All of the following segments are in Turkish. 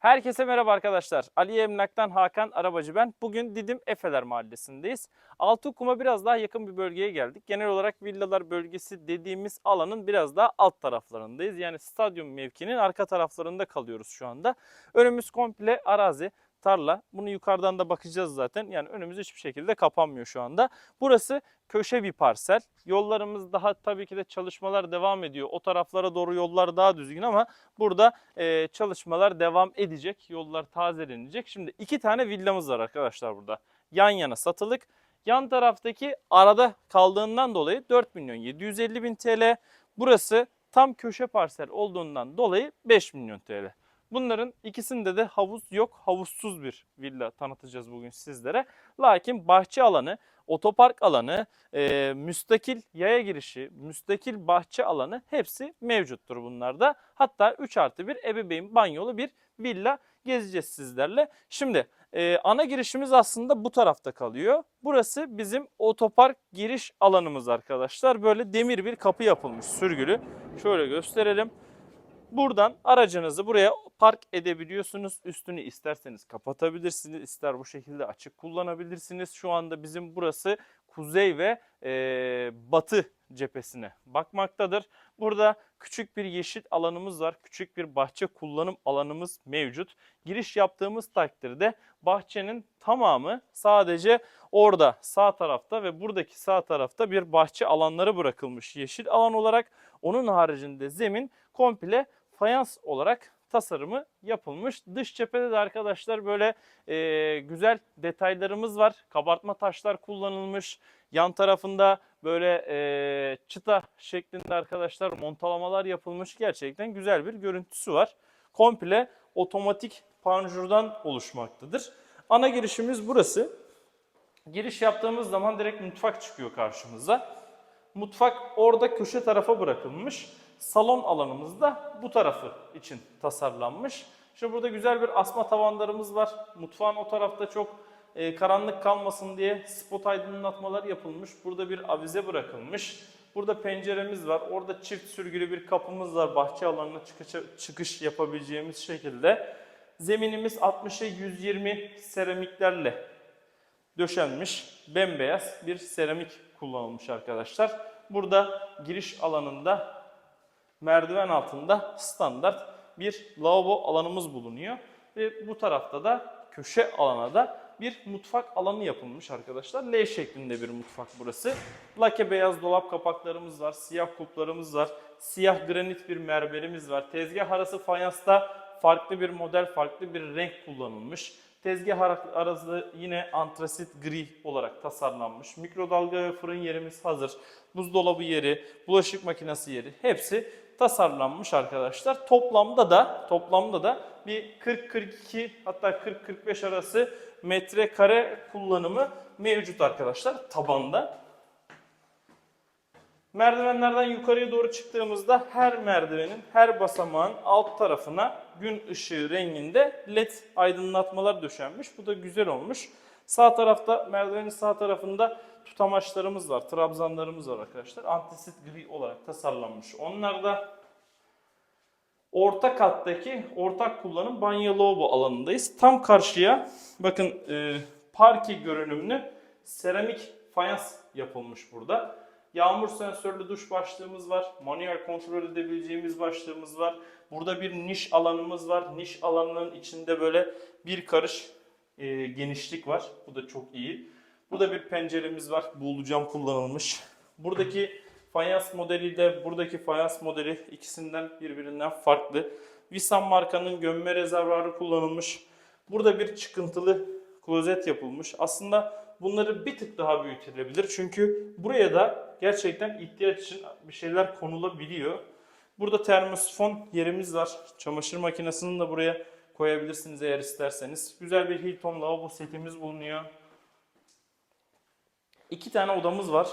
Herkese merhaba arkadaşlar. Ali Emlak'tan Hakan Arabacı ben. Bugün Didim Efeler Mahallesi'ndeyiz. Altıkum'a biraz daha yakın bir bölgeye geldik. Genel olarak villalar bölgesi dediğimiz alanın biraz daha alt taraflarındayız. Yani stadyum mevkinin arka taraflarında kalıyoruz şu anda. Önümüz komple arazi, tarla. Bunu yukarıdan da bakacağız zaten. Yani önümüz hiçbir şekilde kapanmıyor şu anda. Burası köşe bir parsel. Yollarımız daha tabii ki de çalışmalar devam ediyor. O taraflara doğru yollar daha düzgün ama burada e, çalışmalar devam edecek. Yollar tazelenecek. Şimdi iki tane villamız var arkadaşlar burada. Yan yana satılık. Yan taraftaki arada kaldığından dolayı 4 milyon 750 bin TL. Burası tam köşe parsel olduğundan dolayı 5 milyon TL. Bunların ikisinde de havuz yok. Havuzsuz bir villa tanıtacağız bugün sizlere. Lakin bahçe alanı, otopark alanı, e, müstakil yaya girişi, müstakil bahçe alanı hepsi mevcuttur bunlarda. Hatta 3 artı 1 ebeveyn banyolu bir villa gezeceğiz sizlerle. Şimdi e, ana girişimiz aslında bu tarafta kalıyor. Burası bizim otopark giriş alanımız arkadaşlar. Böyle demir bir kapı yapılmış sürgülü. Şöyle gösterelim. Buradan aracınızı buraya park edebiliyorsunuz. Üstünü isterseniz kapatabilirsiniz. ister bu şekilde açık kullanabilirsiniz. Şu anda bizim burası kuzey ve e, batı cephesine bakmaktadır. Burada küçük bir yeşil alanımız var. Küçük bir bahçe kullanım alanımız mevcut. Giriş yaptığımız takdirde bahçenin tamamı sadece orada sağ tarafta ve buradaki sağ tarafta bir bahçe alanları bırakılmış yeşil alan olarak. Onun haricinde zemin komple fayans olarak tasarımı yapılmış. Dış cephede de arkadaşlar böyle e, güzel detaylarımız var. Kabartma taşlar kullanılmış. Yan tarafında böyle e, çıta şeklinde arkadaşlar montalamalar yapılmış. Gerçekten güzel bir görüntüsü var. Komple otomatik panjurdan oluşmaktadır. Ana girişimiz burası. Giriş yaptığımız zaman direkt mutfak çıkıyor karşımıza. Mutfak orada köşe tarafa bırakılmış. Salon alanımız da bu tarafı için tasarlanmış. Şimdi burada güzel bir asma tavanlarımız var. Mutfağın o tarafta çok e, karanlık kalmasın diye spot aydınlatmalar yapılmış. Burada bir avize bırakılmış. Burada penceremiz var. Orada çift sürgülü bir kapımız var. Bahçe alanına çıkış, çıkış yapabileceğimiz şekilde. Zeminimiz 60'a 120 seramiklerle döşenmiş bembeyaz bir seramik kullanılmış arkadaşlar. Burada giriş alanında merdiven altında standart bir lavabo alanımız bulunuyor. Ve bu tarafta da köşe alana da bir mutfak alanı yapılmış arkadaşlar. L şeklinde bir mutfak burası. Lake beyaz dolap kapaklarımız var, siyah kulplarımız var, siyah granit bir mermerimiz var. Tezgah arası fayansta farklı bir model, farklı bir renk kullanılmış. Tezgah ara- arası yine antrasit gri olarak tasarlanmış. Mikrodalga ve fırın yerimiz hazır. Buzdolabı yeri, bulaşık makinesi yeri hepsi tasarlanmış arkadaşlar. Toplamda da toplamda da bir 40-42 hatta 40-45 arası metrekare kullanımı mevcut arkadaşlar tabanda. Merdivenlerden yukarıya doğru çıktığımızda her merdivenin her basamağın alt tarafına gün ışığı renginde led aydınlatmalar döşenmiş. Bu da güzel olmuş. Sağ tarafta merdivenin sağ tarafında tutamaçlarımız var, trabzanlarımız var arkadaşlar. Antisit gri olarak tasarlanmış. Onlar da orta kattaki ortak kullanım banyo lavabo alanındayız. Tam karşıya bakın e, parke görünümlü seramik fayans yapılmış burada. Yağmur sensörlü duş başlığımız var. Manuel kontrol edebileceğimiz başlığımız var. Burada bir niş alanımız var. Niş alanının içinde böyle bir karış e, genişlik var. Bu da çok iyi. Burada bir penceremiz var. Buğulu cam kullanılmış. Buradaki fayans modeliyle buradaki fayans modeli ikisinden birbirinden farklı. Visan markanın gömme rezervuarı kullanılmış. Burada bir çıkıntılı klozet yapılmış. Aslında bunları bir tık daha büyütülebilir. Çünkü buraya da gerçekten ihtiyaç için bir şeyler konulabiliyor. Burada termosifon yerimiz var. Çamaşır makinesini de buraya koyabilirsiniz eğer isterseniz. Güzel bir Hilton lavabo setimiz bulunuyor. İki tane odamız var.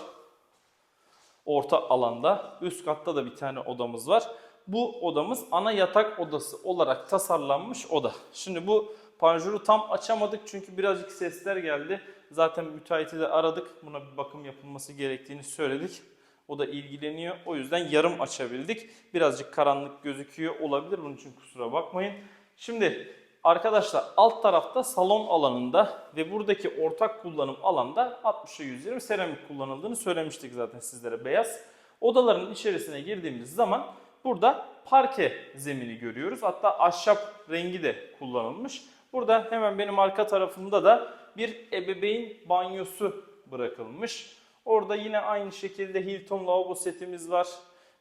Orta alanda. Üst katta da bir tane odamız var. Bu odamız ana yatak odası olarak tasarlanmış oda. Şimdi bu panjuru tam açamadık çünkü birazcık sesler geldi. Zaten müteahhiti de aradık. Buna bir bakım yapılması gerektiğini söyledik. O da ilgileniyor. O yüzden yarım açabildik. Birazcık karanlık gözüküyor olabilir. Bunun için kusura bakmayın. Şimdi Arkadaşlar alt tarafta salon alanında ve buradaki ortak kullanım alanda 60'a 120 seramik kullanıldığını söylemiştik zaten sizlere beyaz. Odaların içerisine girdiğimiz zaman burada parke zemini görüyoruz. Hatta ahşap rengi de kullanılmış. Burada hemen benim arka tarafımda da bir ebeveyn banyosu bırakılmış. Orada yine aynı şekilde Hilton lavabo setimiz var.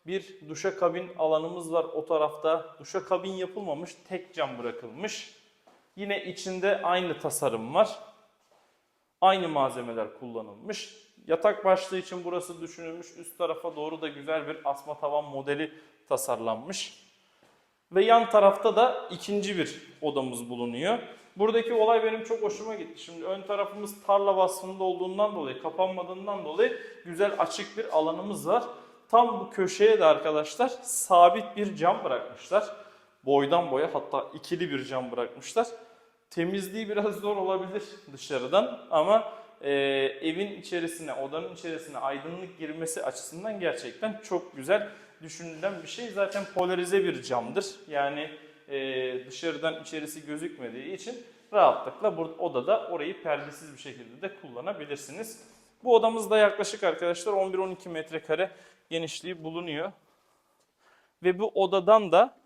Bir duşakabin alanımız var o tarafta. Duşakabin yapılmamış, tek cam bırakılmış. Yine içinde aynı tasarım var. Aynı malzemeler kullanılmış. Yatak başlığı için burası düşünülmüş. Üst tarafa doğru da güzel bir asma tavan modeli tasarlanmış. Ve yan tarafta da ikinci bir odamız bulunuyor. Buradaki olay benim çok hoşuma gitti. Şimdi ön tarafımız tarla vasfında olduğundan dolayı, kapanmadığından dolayı güzel açık bir alanımız var. Tam bu köşeye de arkadaşlar sabit bir cam bırakmışlar. Boydan boya hatta ikili bir cam bırakmışlar. Temizliği biraz zor olabilir dışarıdan ama e, evin içerisine, odanın içerisine aydınlık girmesi açısından gerçekten çok güzel düşünülen bir şey. Zaten polarize bir camdır. Yani e, dışarıdan içerisi gözükmediği için rahatlıkla bu odada orayı perdesiz bir şekilde de kullanabilirsiniz. Bu odamızda yaklaşık arkadaşlar 11-12 metrekare genişliği bulunuyor. Ve bu odadan da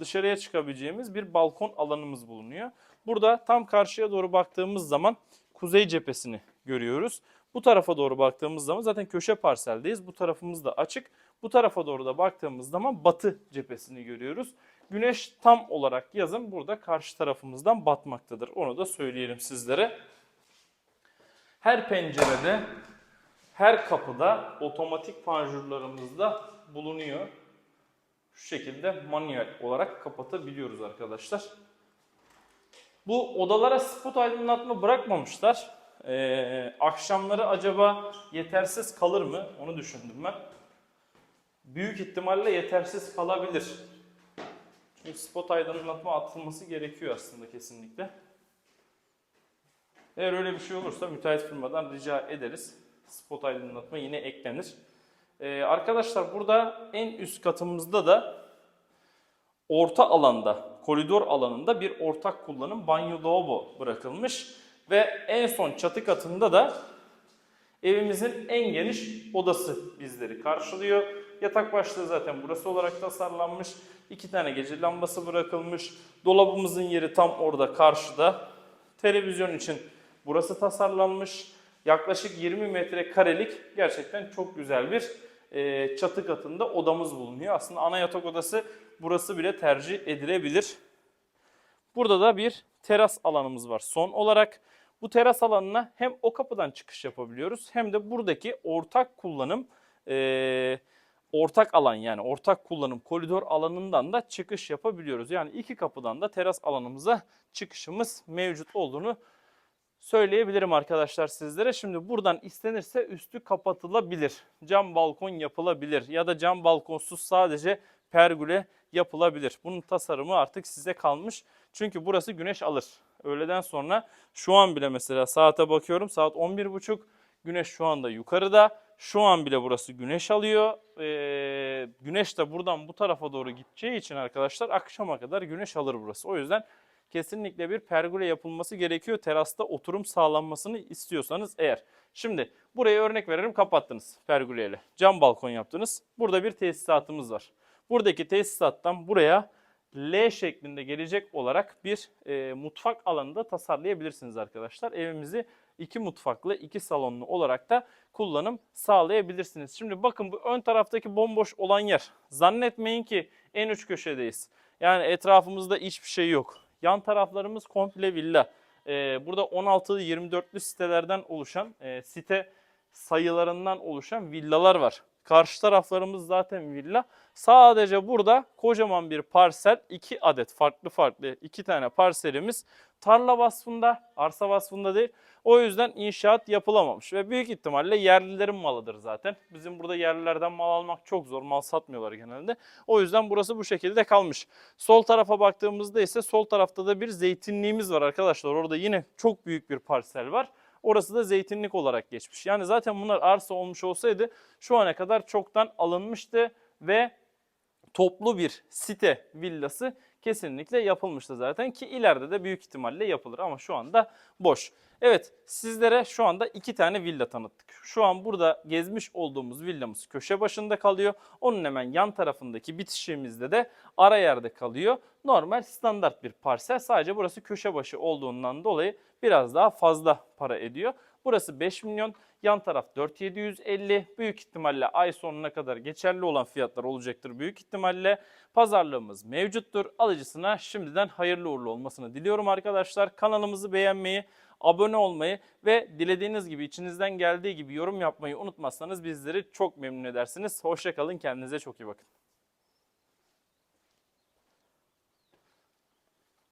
dışarıya çıkabileceğimiz bir balkon alanımız bulunuyor. Burada tam karşıya doğru baktığımız zaman kuzey cephesini görüyoruz. Bu tarafa doğru baktığımız zaman zaten köşe parseldeyiz. Bu tarafımız da açık. Bu tarafa doğru da baktığımız zaman batı cephesini görüyoruz. Güneş tam olarak yazın burada karşı tarafımızdan batmaktadır. Onu da söyleyelim sizlere. Her pencerede, her kapıda otomatik panjurlarımız da bulunuyor. Şu şekilde manuel olarak kapatabiliyoruz arkadaşlar. Bu odalara spot aydınlatma bırakmamışlar. Ee, akşamları acaba yetersiz kalır mı? Onu düşündüm ben. Büyük ihtimalle yetersiz kalabilir. Çünkü spot aydınlatma atılması gerekiyor aslında kesinlikle. Eğer öyle bir şey olursa müteahhit firmadan rica ederiz. Spot aydınlatma yine eklenir. Ee, arkadaşlar burada en üst katımızda da orta alanda, koridor alanında bir ortak kullanım banyo lavabo bırakılmış. Ve en son çatı katında da evimizin en geniş odası bizleri karşılıyor. Yatak başlığı zaten burası olarak tasarlanmış. İki tane gece lambası bırakılmış. Dolabımızın yeri tam orada karşıda. Televizyon için burası tasarlanmış. Yaklaşık 20 metrekarelik gerçekten çok güzel bir e, çatı katında odamız bulunuyor. Aslında ana yatak odası burası bile tercih edilebilir. Burada da bir teras alanımız var. Son olarak bu teras alanına hem o kapıdan çıkış yapabiliyoruz hem de buradaki ortak kullanım e, ortak alan yani ortak kullanım koridor alanından da çıkış yapabiliyoruz. Yani iki kapıdan da teras alanımıza çıkışımız mevcut olduğunu söyleyebilirim arkadaşlar sizlere. Şimdi buradan istenirse üstü kapatılabilir. Cam balkon yapılabilir ya da cam balkonsuz sadece pergüle yapılabilir. Bunun tasarımı artık size kalmış. Çünkü burası güneş alır. Öğleden sonra şu an bile mesela saate bakıyorum saat 11.30 güneş şu anda yukarıda. Şu an bile burası güneş alıyor. Ee, güneş de buradan bu tarafa doğru gideceği için arkadaşlar akşama kadar güneş alır burası. O yüzden kesinlikle bir pergole yapılması gerekiyor. Terasta oturum sağlanmasını istiyorsanız eğer. Şimdi buraya örnek verelim kapattınız pergoleyle. Cam balkon yaptınız. Burada bir tesisatımız var. Buradaki tesisattan buraya L şeklinde gelecek olarak bir e, mutfak alanı da tasarlayabilirsiniz arkadaşlar. Evimizi iki mutfaklı, iki salonlu olarak da kullanım sağlayabilirsiniz. Şimdi bakın bu ön taraftaki bomboş olan yer. Zannetmeyin ki en uç köşedeyiz. Yani etrafımızda hiçbir şey yok. Yan taraflarımız komple villa. Ee, burada 16'lı 24'lü sitelerden oluşan e, site sayılarından oluşan villalar var. Karşı taraflarımız zaten villa. Sadece burada kocaman bir parsel, iki adet farklı farklı iki tane parselimiz tarla vasfında, arsa vasfında değil. O yüzden inşaat yapılamamış ve büyük ihtimalle yerlilerin malıdır zaten. Bizim burada yerlilerden mal almak çok zor, mal satmıyorlar genelde. O yüzden burası bu şekilde kalmış. Sol tarafa baktığımızda ise sol tarafta da bir zeytinliğimiz var arkadaşlar. Orada yine çok büyük bir parsel var. Orası da zeytinlik olarak geçmiş. Yani zaten bunlar arsa olmuş olsaydı şu ana kadar çoktan alınmıştı ve toplu bir site villası kesinlikle yapılmıştı zaten ki ileride de büyük ihtimalle yapılır ama şu anda boş. Evet sizlere şu anda iki tane villa tanıttık. Şu an burada gezmiş olduğumuz villamız köşe başında kalıyor. Onun hemen yan tarafındaki bitişiğimizde de ara yerde kalıyor. Normal standart bir parsel sadece burası köşe başı olduğundan dolayı biraz daha fazla para ediyor. Burası 5 milyon, yan taraf 4750. Büyük ihtimalle ay sonuna kadar geçerli olan fiyatlar olacaktır büyük ihtimalle. Pazarlığımız mevcuttur. Alıcısına şimdiden hayırlı uğurlu olmasını diliyorum arkadaşlar. Kanalımızı beğenmeyi, abone olmayı ve dilediğiniz gibi içinizden geldiği gibi yorum yapmayı unutmazsanız bizleri çok memnun edersiniz. Hoşçakalın kendinize çok iyi bakın.